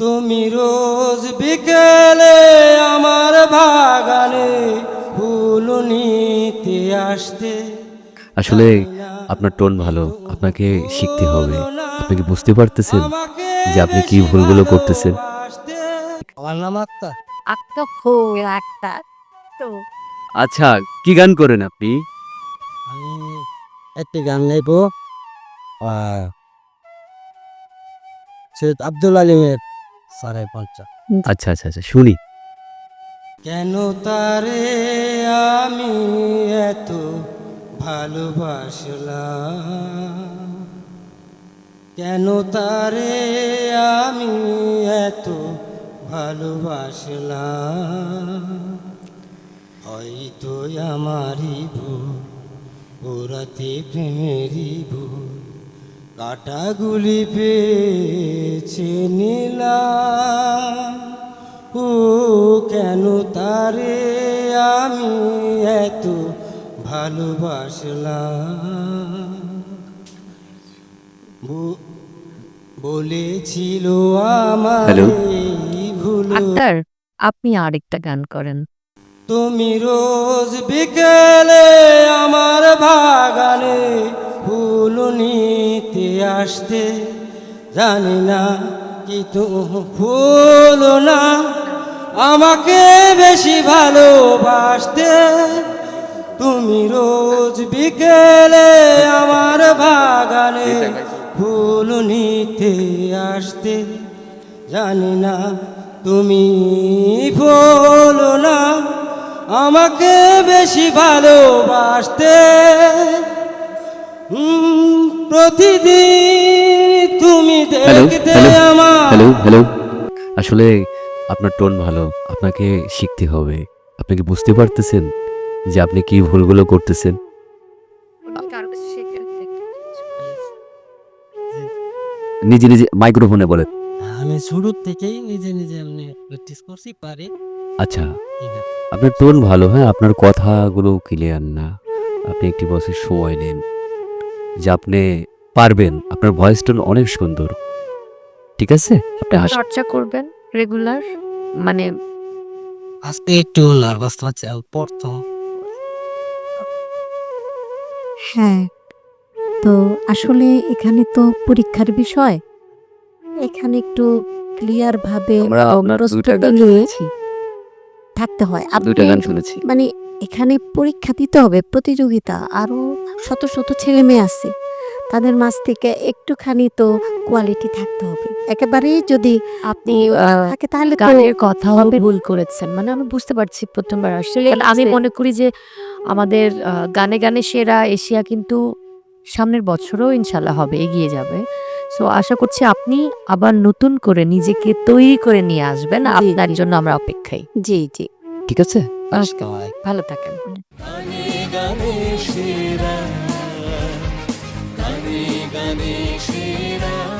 তুমি রোজ বিকেলে আমার বাগানে ফুল নিতে আসতে আসলে আপনার টোন ভালো আপনাকে শিখতে হবে। আপনি কি বুঝতে পারতেছেন যে আপনি কি ভুলগুলো করতেছেন? আমার নাম আক্তার। একটা ফুল একটা তো। আচ্ছা কি গান করেন আপনি? আমি একটি গান গাইব সৈয়দ আব্দুল আলিমের। সাড়ে পঞ্চাশ। আচ্ছা আচ্ছা আচ্ছা শুনি। কেন তারে আমি এত ভালোবাসলাম? কেন তারে আমি এত ভালোবাসলাম? হয়তো আমারই ভুল ওরাতে প্রেমেরই ভুল কাটাগুলি পেয়েছে তারে আমি এত ভালোবাসলাম। বলেছিল আমার ভুল। আক্তার আপনি আরেকটা গান করেন। তুমি রোজ বিকেলে আমার বাগানে ফুল নিতে আসতে। জানি না কি তো ফুল না আমাকে বেশি ভালোবাসতে তুমি রোজ বিকেলে আমার বাগানে ফুল নিতে আসতে। জানি না তুমি বলো না আমাকে বেশি ভালোবাসতে। প্রতিদিন তুমি দেখতে আমার হ্যালো হ্যালো আসলে আপনার টোন ভালো আপনাকে শিখতে হবে। আপনি কি বুঝতে পারতেছেন যে আপনি কি ভুলগুলো করতেছেন? নিজে নিজে মাইক্রোফোনে বলেন। আমি শুরু থেকেই নিজে নিজে এমনি প্র্যাকটিস করছি পারি। আচ্ছা। আপনার টোন ভালো হ্যাঁ? আপনার কথাগুলো ক্লিয়ার না। আপনি একটি বছর সময় নেন। যে আপনি পারবেন। আপনার ভয়েস টোন অনেক সুন্দর। ঠিক আছে? আপনি হাস চর্চা করবেন। রেগুলার মানে আজকে একটু নার্ভাস লাগছে প্রথম হ্যাঁ। তো আসলে এখানে তো পরীক্ষার বিষয়। এখানে একটু ক্লিয়ার ভাবে আমরা আপনার দুইটা গান নিয়েছি থাকতে হয়। দুইটা আপনি গান শুনেছি। মানে এখানে পরীক্ষা দিতে হবে প্রতিযোগিতা আরও শত শত ছেলে মেয়ে আছে। তাদের মাঝ থেকে একটুখানি তো কোয়ালিটি থাকতে হবে। একেবারেই যদি আপনি তাহলে গানের কথাও ভুল করেছেন। মানে আমি বুঝতে পারছি প্রথমবার আসলে। আমি মনে করি যে আমাদের গানে গানে সেরা এশিয়া কিন্তু সামনের বছরও ইনশাল্লাহ হবে এগিয়ে যাবে। সো আশা করছি আপনি আবার নতুন করে নিজেকে তৈরি করে নিয়ে আসবেন। আপনার জন্য আমরা অপেক্ষাই জি জি। ঠিক আছে? ভালো থাকেন। গানে গানে সেরা গানে গানে সেরা